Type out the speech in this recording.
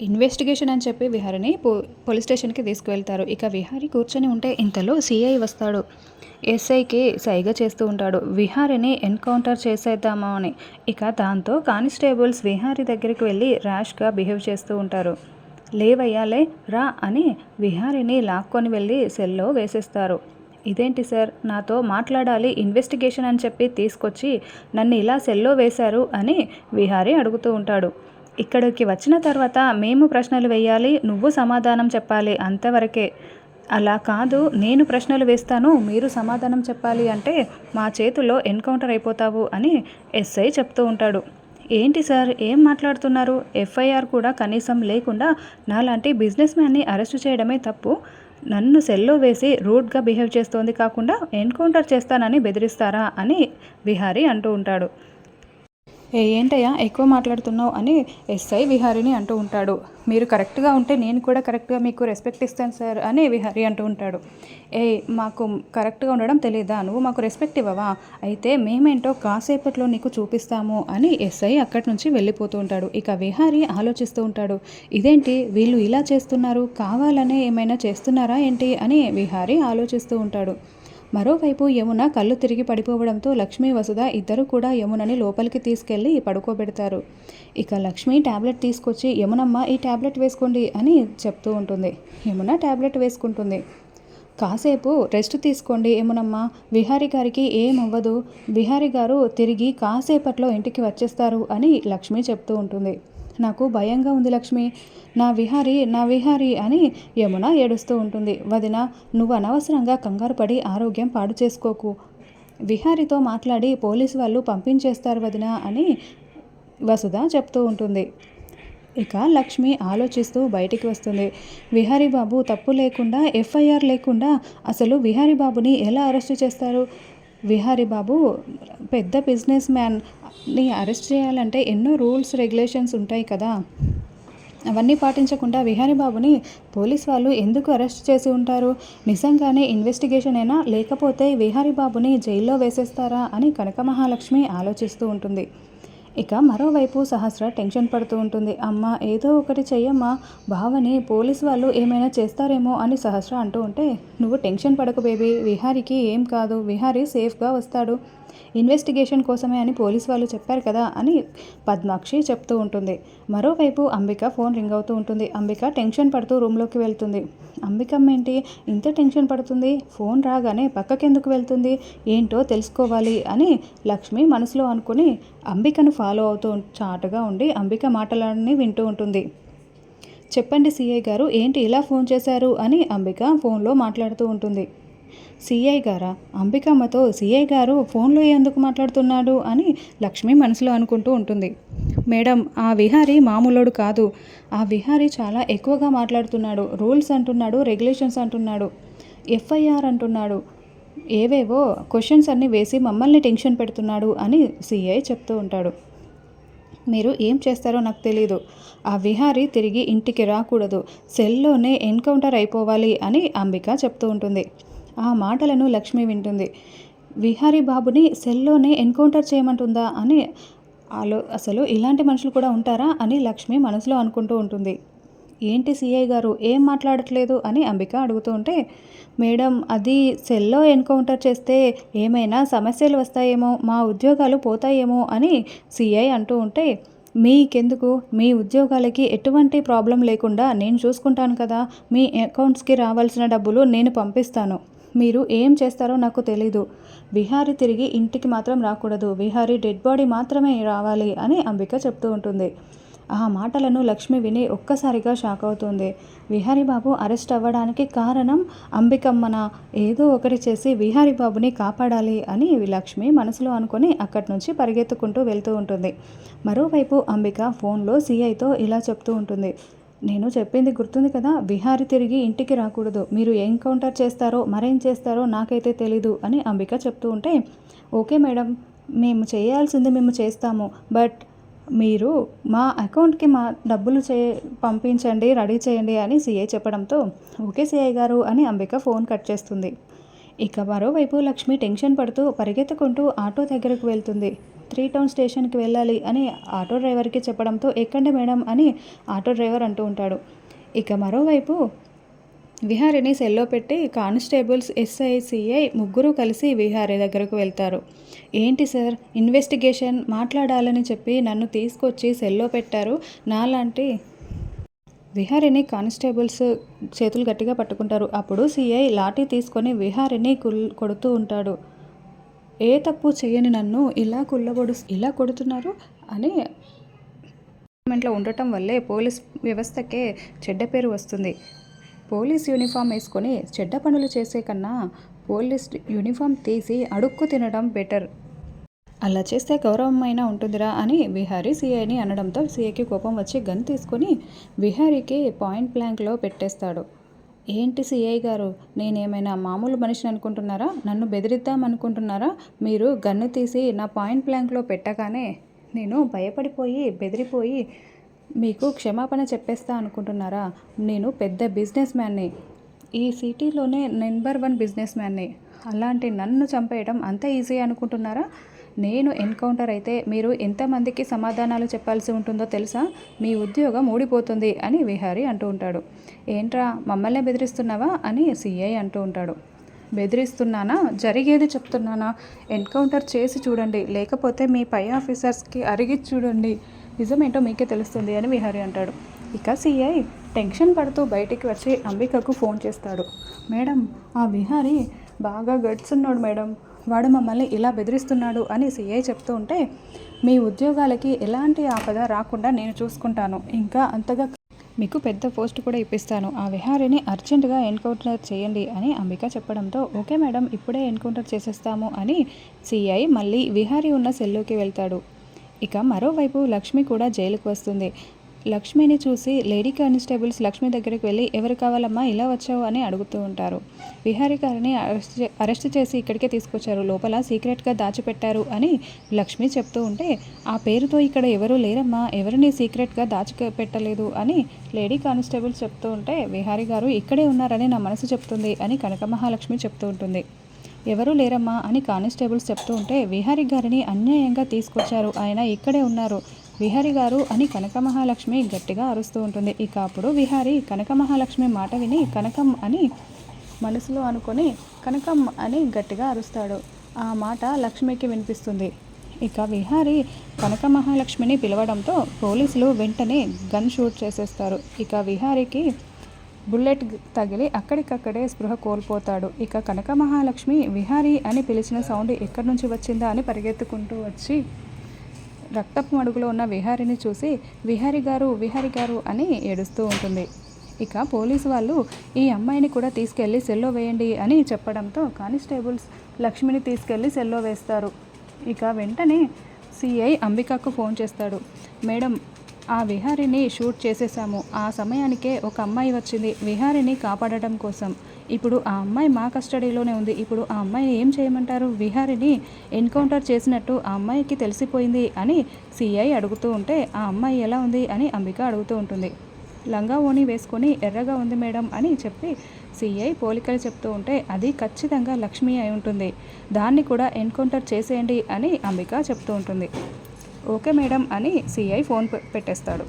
Investigation అని చెప్పి విహారిని పో పోలీస్ స్టేషన్కి తీసుకువెళ్తారు. ఇక విహారి కూర్చొని ఉంటే ఇంతలో సిఐ వస్తాడు. ఎస్ఐకి సైగ చేస్తూ ఉంటాడు. విహారిని ఎన్కౌంటర్ చేసేద్దామా అని. ఇక దాంతో కానిస్టేబుల్స్ విహారి దగ్గరికి వెళ్ళి ర్యాష్గా బిహేవ్ చేస్తూ ఉంటారు. లేవయ్యా లే రా అని విహారిని లాక్కొని వెళ్ళి సెల్లో వేసేస్తారు. ఇదేంటి సార్? నాతో మాట్లాడాలి ఇన్వెస్టిగేషన్ అని చెప్పి తీసుకొచ్చి నన్ను ఇలా సెల్లో వేశారు అని విహారీ అడుగుతూ ఉంటాడు. ఇక్కడికి వచ్చిన తర్వాత మేము ప్రశ్నలు వేయాలి నువ్వు సమాధానం చెప్పాలి అంతవరకే. అలా కాదు నేను ప్రశ్నలు వేస్తాను మీరు సమాధానం చెప్పాలి అంటే మా చేతుల్లో ఎన్కౌంటర్ అయిపోతావు అని ఎస్ఐ చెప్తూ ఉంటాడు. ఏంటి సార్ ఏం మాట్లాడుతున్నారు? ఎఫ్ఐఆర్ కూడా కనీసం లేకుండా నాలాంటి బిజినెస్ మ్యాన్ని అరెస్ట్ చేయడమే తప్పు. నన్ను సెల్లో వేసి రూడ్గా బిహేవ్ చేస్తోంది కాకుండా ఎన్కౌంటర్ చేస్తానని బెదిరిస్తారా అని బిహారీ అంటూ ఉంటాడు. ఏ ఏంటయ్యా? ఎక్కువ మాట్లాడుతున్నావు అని ఎస్ఐ విహారిని అంటూ ఉంటాడు. మీరు కరెక్ట్గా ఉంటే నేను కూడా కరెక్ట్గా మీకు రెస్పెక్ట్ ఇస్తాను సార్ అని విహారి అంటూ ఉంటాడు. ఏ మాకు కరెక్ట్గా ఉండడం తెలియదా నువ్వు మాకు రెస్పెక్ట్ ఇవ్వవా? అయితే మేమేంటో కాసేపట్లో నీకు చూపిస్తాము అని ఎస్ఐ అక్కడి నుంచి వెళ్ళిపోతూ ఉంటాడు. ఇక విహారి ఆలోచిస్తూ ఉంటాడు. ఇదేంటి? వీళ్ళు ఇలా చేస్తున్నారు? కావాలనే ఏమైనా చేస్తున్నారా ఏంటి? అని విహారి ఆలోచిస్తూ ఉంటాడు. మరోవైపు యమున కళ్ళు తిరిగి పడిపోవడంతో లక్ష్మీ వసుధ ఇద్దరు కూడా యమునని లోపలికి తీసుకెళ్ళి పడుకోబెడతారు. ఇక లక్ష్మి ట్యాబ్లెట్ తీసుకొచ్చి యమునమ్మ ఈ ట్యాబ్లెట్ వేసుకోండి అని చెప్తూ ఉంటుంది. యమున ట్యాబ్లెట్ వేసుకుంటుంది. కాసేపు రెస్ట్ తీసుకోండి ఏమునమ్మ విహారి గారికి ఏం అవ్వదు విహారి గారు తిరిగి కాసేపట్లో ఇంటికి వచ్చేస్తారు అని లక్ష్మి చెప్తూ ఉంటుంది. నాకు భయంగా ఉంది లక్ష్మి. నా విహారి నా విహారి అని యమున ఏడుస్తూ ఉంటుంది. వదిన నువ్వు అనవసరంగా కంగారు పడి ఆరోగ్యం పాడు చేసుకోకు. విహారితో మాట్లాడి పోలీసు వాళ్ళు పంపించేస్తారు వదిన అని వసుధ చెప్తూ ఉంటుంది. ఇక లక్ష్మి ఆలోచిస్తూ బయటికి వస్తుంది. విహారీ బాబు తప్పు లేకుండా ఎఫ్ఐఆర్ లేకుండా అసలు విహారీ బాబుని ఎలా అరెస్ట్ చేస్తారు? విహారీ బాబు పెద్ద బిజినెస్ మ్యాన్ని అరెస్ట్ చేయాలంటే ఎన్నో రూల్స్ రెగ్యులేషన్స్ ఉంటాయి కదా. అవన్నీ పాటించకుండా విహారీ బాబుని పోలీస్ వాళ్ళు ఎందుకు అరెస్ట్ చేసి ఉంటారు? నిజంగానే ఇన్వెస్టిగేషన్ అయినా లేకపోతే విహారీ బాబుని జైల్లో వేసేస్తారా అని కనక మహాలక్ష్మి ఆలోచిస్తూ ఉంటుంది. ఇక మరోవైపు సహస్ర టెన్షన్ పడుతూ ఉంటుంది. అమ్మ ఏదో ఒకటి చెయ్యమ్మా. భావని పోలీస్ వాళ్ళు ఏమైనా చేస్తారేమో అని సహస్ర అంటూ ఉంటే నువ్వు టెన్షన్ పడకు బేబీ. విహారికి ఏం కాదు. విహారీ సేఫ్గా వస్తాడు. ఇన్వెస్టిగేషన్ కోసమే అని పోలీస్ వాళ్ళు చెప్పారు కదా అని పద్మాక్షి చెప్తూ ఉంటుంది. మరోవైపు అంబిక ఫోన్ రింగ్ అవుతూ ఉంటుంది. అంబిక టెన్షన్ పడుతూ రూమ్లోకి వెళ్తుంది. అంబికమ్మ ఏంటి? ఇంత టెన్షన్ పడుతుంది? ఫోన్ రాగానే పక్కకెందుకు వెళ్తుంది? ఏంటో తెలుసుకోవాలి అని లక్ష్మి మనసులో అనుకుని అంబికను ఫాలో అవుతూ చాటుగా ఉండి అంబిక మాటలన్నీ వింటూ ఉంటుంది. చెప్పండి సీఐ గారు ఏంటి ఇలా ఫోన్ చేశారు అని అంబిక ఫోన్లో మాట్లాడుతూ ఉంటుంది. సిఐ గారా? అంబికమ్మతో సిఐ గారు ఫోన్లో ఎందుకు మాట్లాడుతున్నాడు అని లక్ష్మి మనసులో అనుకుంటూ ఉంటుంది. మేడం ఆ విహారి మామూలోడు కాదు. ఆ విహారి చాలా ఎక్కువగా మాట్లాడుతున్నాడు. రూల్స్ అంటున్నాడు రెగ్యులేషన్స్ అంటున్నాడు ఎఫ్ఐఆర్ అంటున్నాడు. ఏవేవో క్వశ్చన్స్ అన్నీ వేసి మమ్మల్ని టెన్షన్ పెడుతున్నాడు అని సిఐ చెప్తూ ఉంటాడు. మీరు ఏం చేస్తారో నాకు తెలీదు. ఆ విహారి తిరిగి ఇంటికి రాకూడదు. సెల్లోనే ఎన్కౌంటర్ అయిపోవాలి అని అంబిక చెప్తూ ఉంటుంది. ఆ మాటలను లక్ష్మి వింటుంది. విహారీ బాబుని సెల్లోనే ఎన్కౌంటర్ చేయమంటుందా అని ఆలో అసలు ఇలాంటి మనుషులు కూడా ఉంటారా అని లక్ష్మి మనసులో అనుకుంటూ ఉంటుంది. ఏంటి సిఐ గారు ఏం మాట్లాడట్లేదు అని అంబిక అడుగుతూ ఉంటే మేడం అది సెల్లో ఎన్కౌంటర్ చేస్తే ఏమైనా సమస్యలు వస్తాయేమో మా ఉద్యోగాలు పోతాయేమో అని సిఐ అంటూ ఉంటే మీకెందుకు? మీ ఉద్యోగాలకి ఎటువంటి ప్రాబ్లం లేకుండా నేను చూసుకుంటాను కదా మీ అకౌంట్స్కి రావాల్సిన డబ్బులు నేను పంపిస్తాను. మీరు ఏం చేస్తారో నాకు తెలీదు. విహారి తిరిగి ఇంటికి మాత్రం రాకూడదు. విహారి డెడ్ బాడీ మాత్రమే రావాలి అని అంబిక చెప్తూ ఉంటుంది. ఆ మాటలను లక్ష్మి విని ఒక్కసారిగా షాక్ అవుతుంది. విహారీ బాబు అరెస్ట్ అవ్వడానికి కారణం అంబికమ్మన. ఏదో ఒకటి చేసి విహారీ బాబుని కాపాడాలి అని లక్ష్మి మనసులో అనుకొని అక్కడి నుంచి పరిగెత్తుకుంటూ వెళ్తూ ఉంటుంది. మరోవైపు అంబిక ఫోన్లో సీఐతో ఇలా చెప్తూ ఉంటుంది. నేను చెప్పింది గుర్తుంది కదా? విహారి తిరిగి ఇంటికి రాకూడదు. మీరు ఎన్కౌంటర్ చేస్తారో మరేం చేస్తారో నాకైతే తెలీదు అని అంబిక చెప్తూ ఉంటే ఓకే మేడం మేము చేయాల్సింది మేము చేస్తాము. బట్ మీరు మా అకౌంట్కి మా డబ్బులు చే పంపించండి రెడీ చేయండి అని సీఐ చెప్పడంతో ఓకే సీఐ గారు అని అంబిక ఫోన్ కట్ చేస్తుంది. ఇక మరోవైపు లక్ష్మి టెన్షన్ పడుతూ పరిగెత్తుకుంటూ ఆటో దగ్గరకు వెళ్తుంది. త్రీ టౌన్ స్టేషన్కి వెళ్ళాలి అని ఆటో డ్రైవర్కి చెప్పడంతో ఎక్కండి మేడం అని ఆటో డ్రైవర్ అంటూ ఉంటాడు. ఇక మరోవైపు విహారిని సెల్లో పెట్టి కానిస్టేబుల్స్ ఎస్ఐ సిఐ ముగ్గురు కలిసి విహారి దగ్గరకు వెళ్తారు. ఏంటి సార్ ఇన్వెస్టిగేషన్ మాట్లాడాలని చెప్పి నన్ను తీసుకొచ్చి సెల్లో పెట్టారు నాలాంటి విహారిని కానిస్టేబుల్స్ చేతులు గట్టిగా పట్టుకుంటారు. అప్పుడు సిఐ లాఠీ తీసుకొని విహారిని కుల్ కొడుతూ ఉంటాడు. ఏ తప్పు చేయని నన్ను ఇలా కుళ్ళబొడు ఇలా కొడుతున్నారు అని గవర్నమెంట్లో ఉండటం వల్లే పోలీస్ వ్యవస్థకే చెడ్డ పేరు వస్తుంది. పోలీస్ యూనిఫామ్ వేసుకొని చెడ్డ పనులు చేసే కన్నా పోలీస్ యూనిఫామ్ తీసి అడుక్కు తినడం బెటర్. అలా చేస్తే గౌరవమైనా ఉంటుందిరా అని విహారీ సీఐని అనడంతో సీఐకి కోపం వచ్చి గన్ తీసుకొని విహారీకి పాయింట్ బ్లాంక్లో పెట్టేస్తాడు. ఏంటి సిఐ గారు? నేనేమైనా మామూలు మనిషిని అనుకుంటున్నారా? నన్ను బెదిరిద్దాం అనుకుంటున్నారా? మీరు గన్ను తీసి నా పాయింట్ బ్లాంక్లో పెట్టగానే నేను భయపడిపోయి బెదిరిపోయి మీకు క్షమాపణ చెప్పేస్తా అనుకుంటున్నారా? నేను పెద్ద బిజినెస్ మ్యాన్ని. ఈ సిటీలోనే నెంబర్ వన్ బిజినెస్ మ్యాన్ని. అలాంటి నన్ను చంపేయడం అంత ఈజీ అనుకుంటున్నారా? నేను ఎన్కౌంటర్ అయితే మీరు ఎంతమందికి సమాధానాలు చెప్పాల్సి ఉంటుందో తెలుసా? మీ ఉద్యోగం ఊడిపోతుంది అని విహారీ అంటూ ఉంటాడు. ఏంట్రా మమ్మల్ని బెదిరిస్తున్నావా అని సిఐ అంటూ ఉంటాడు. బెదిరిస్తున్నానా? జరిగేది చెప్తున్నానా? ఎన్కౌంటర్ చేసి చూడండి లేకపోతే మీ పై ఆఫీసర్స్కి అరిగి చూడండి. నిజమేంటో మీకే తెలుస్తుంది అని విహారీ అంటాడు. ఇక సిఐ టెన్షన్ పడుతూ బయటికి వచ్చి అంబికకు ఫోన్ చేస్తాడు. మేడం ఆ విహారీ బాగా గడ్స్ ఉన్నాడు మేడం. వాడు మమ్మల్ని ఇలా బెదిరిస్తున్నాడు అని సిఐ చెప్తూ ఉంటే మీ ఉద్యోగాలకి ఎలాంటి ఆపద రాకుండా నేను చూసుకుంటాను. ఇంకా అంతగా మీకు పెద్ద పోస్ట్ కూడా ఇప్పిస్తాను. ఆ విహారిని అర్జెంటుగా ఎన్కౌంటర్ చేయండి అని అంబిక చెప్పడంతో ఓకే మేడం ఇప్పుడే ఎన్కౌంటర్ చేసేస్తాము అని సిఐ మళ్ళీ విహారీ ఉన్న సెల్లోకి వెళ్తాడు. ఇక మరోవైపు లక్ష్మి కూడా జైలుకు వస్తుంది. లక్ష్మిని చూసి లేడీ కానిస్టేబుల్స్ లక్ష్మి దగ్గరికి వెళ్ళి ఎవరు కావాలమ్మా? ఇలా వచ్చావు? అని అడుగుతూ ఉంటారు. విహారి గారిని అరెస్ట్ అరెస్ట్ చేసి ఇక్కడికే తీసుకొచ్చారు. లోపల సీక్రెట్గా దాచిపెట్టారు అని లక్ష్మి చెప్తూ ఉంటే ఆ పేరుతో ఇక్కడ ఎవరు లేరమ్మా. ఎవరిని సీక్రెట్గా దాచిపెట్టలేదు? అని లేడీ కానిస్టేబుల్స్ చెప్తూ ఉంటే విహారీ గారు ఇక్కడే ఉన్నారని నా మనసు చెప్తుంది అని కనక మహాలక్ష్మి చెప్తూ ఉంటుంది. ఎవరూ లేరమ్మా అని కానిస్టేబుల్స్ చెప్తూ ఉంటే విహారీ గారిని అన్యాయంగా తీసుకొచ్చారు. ఆయన ఇక్కడే ఉన్నారు. విహారి గారు అని కనక మహాలక్ష్మి గట్టిగా అరుస్తూ ఉంటుంది. ఇక అప్పుడు విహారి కనక మహాలక్ష్మి మాట విని కనకం అని మనసులో అనుకొని కనకం అని గట్టిగా అరుస్తాడు. ఆ మాట లక్ష్మికి వినిపిస్తుంది. ఇక విహారి కనక మహాలక్ష్మిని పిలవడంతో పోలీసులు వెంటనే గన్ షూట్ చేసేస్తారు. ఇక విహారికి బుల్లెట్ తగిలి అక్కడికక్కడే స్పృహ కోల్పోతాడు. ఇక కనక మహాలక్ష్మి విహారీ అని పిలిచిన సౌండ్ ఎక్కడి నుంచి వచ్చిందా అని పరిగెత్తుకుంటూ వచ్చి రక్తపు మడుగులో ఉన్న విహారిని చూసి విహారి గారు విహారి గారు అని ఏడుస్తూ ఉంటుంది. ఇక పోలీసు వాళ్ళు ఈ అమ్మాయిని కూడా తీసుకెళ్ళి సెల్లో వేయండి అని చెప్పడంతో కానిస్టేబుల్స్ లక్ష్మిని తీసుకెళ్ళి సెల్లో వేస్తారు. ఇక వెంటనే సిఐ అంబికకు ఫోన్ చేస్తాడు. మేడం ఆ విహారిని షూట్ చేసేసాము ఆ సమయానికే ఒక అమ్మాయి వచ్చింది. విహారిని కాపాడటం కోసం. ఇప్పుడు ఆ అమ్మాయి మా కస్టడీలోనే ఉంది. ఇప్పుడు ఆ అమ్మాయిని ఏం చేయమంటారు? విహారిని ఎన్కౌంటర్ చేసినట్టు ఆ అమ్మాయికి తెలిసిపోయింది అని సిఐ అడుగుతూ ఉంటే ఆ అమ్మాయి ఎలా ఉంది అని అంబిక అడుగుతూ ఉంటుంది. లంగా ఓణి వేసుకొని ఎర్రగా ఉంది మేడం అని చెప్పి సిఐ పోలికలు చెప్తూ ఉంటే అది ఖచ్చితంగా లక్ష్మి అయి ఉంటుంది. దాన్ని కూడా ఎన్కౌంటర్ చేసేయండి అని అంబిక చెప్తూ ఉంటుంది. ఓకే మేడం అని సిఐ ఫోన్ పెట్టేస్తాడు.